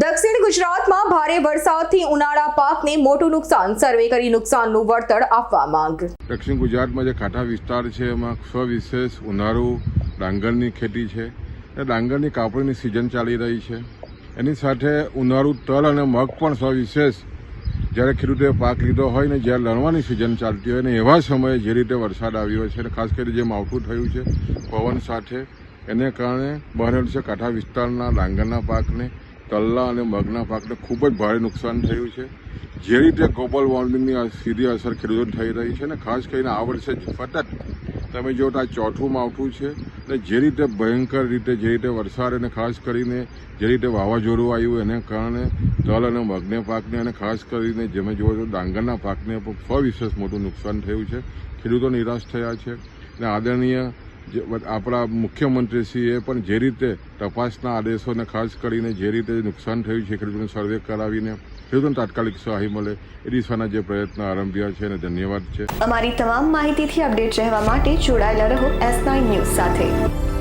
દક્ષિણ ગુજરાતમાં ભારે વરસાદથી ઉનાળા પાકને મોટું નુકસાન. સર્વે કરી નુકસાનનું વળતર આપવા માંગ. દક્ષિણ ગુજરાતમાં જે કાંઠા વિસ્તાર છે, એમાં સવિશેષ ઉનાળુ, ડાંગરની ખેતી છે. એ ડાંગરની કાપણીની સિઝન ચાલી રહી છે. એની સાથે ઉનાળુ તલ અને મગ પણ સવિશેષ જ્યારે ખેડૂતોએ પાક લીધો હોય ને જ્યારે લણવાની સિઝન ચાલતી હોય ને એવા સમયે જે રીતે વરસાદ આવ્યો છે અને ખાસ કરીને જે માવઠું થયું છે, પવન સાથે, એને કારણે બહેરણ છે કાંઠા વિસ્તારના ડાંગરના પાકને. તલના અને મગના પાકને ખૂબ જ ભારે નુકસાન થયું છે. જે રીતે ગ્લોબલ વોર્મિંગની સીધી અસર ખેડૂતોને થઈ રહી છે ને ખાસ કરીને આ વર્ષે સતત તમે જો આ ચોથું માવઠું છે ને જે રીતે ભયંકર રીતે જે રીતે વરસાદ અને ખાસ કરીને જે રીતે વાવાઝોડું આવ્યું એને કારણે તલ અને મગને પાકને અને ખાસ કરીને જેમે જુઓ તો ડાંગરના પાકને પણ સવિશેષ મોટું નુકસાન થયું છે. ખેડૂતો નિરાશ થયા છે. ને આદરણીય આપણા મુખ્યમંત્રીશ્રીએ પણ જે રીતે તપાસના આદેશોને ખાસ કરીને જે રીતે નુકસાન થયું છે, ખેડૂતોને સર્વે કરાવીને ખેડૂતોને તાત્કાલિક સહાય મળે, એ દિશાના જે પ્રયત્ન આરંભ્યા છે અને ધન્યવાદ છે. અમારી તમામ માહિતીથી અપડેટ રહેવા માટે જોડાયેલા રહો એસ ન્યૂઝ સાથે.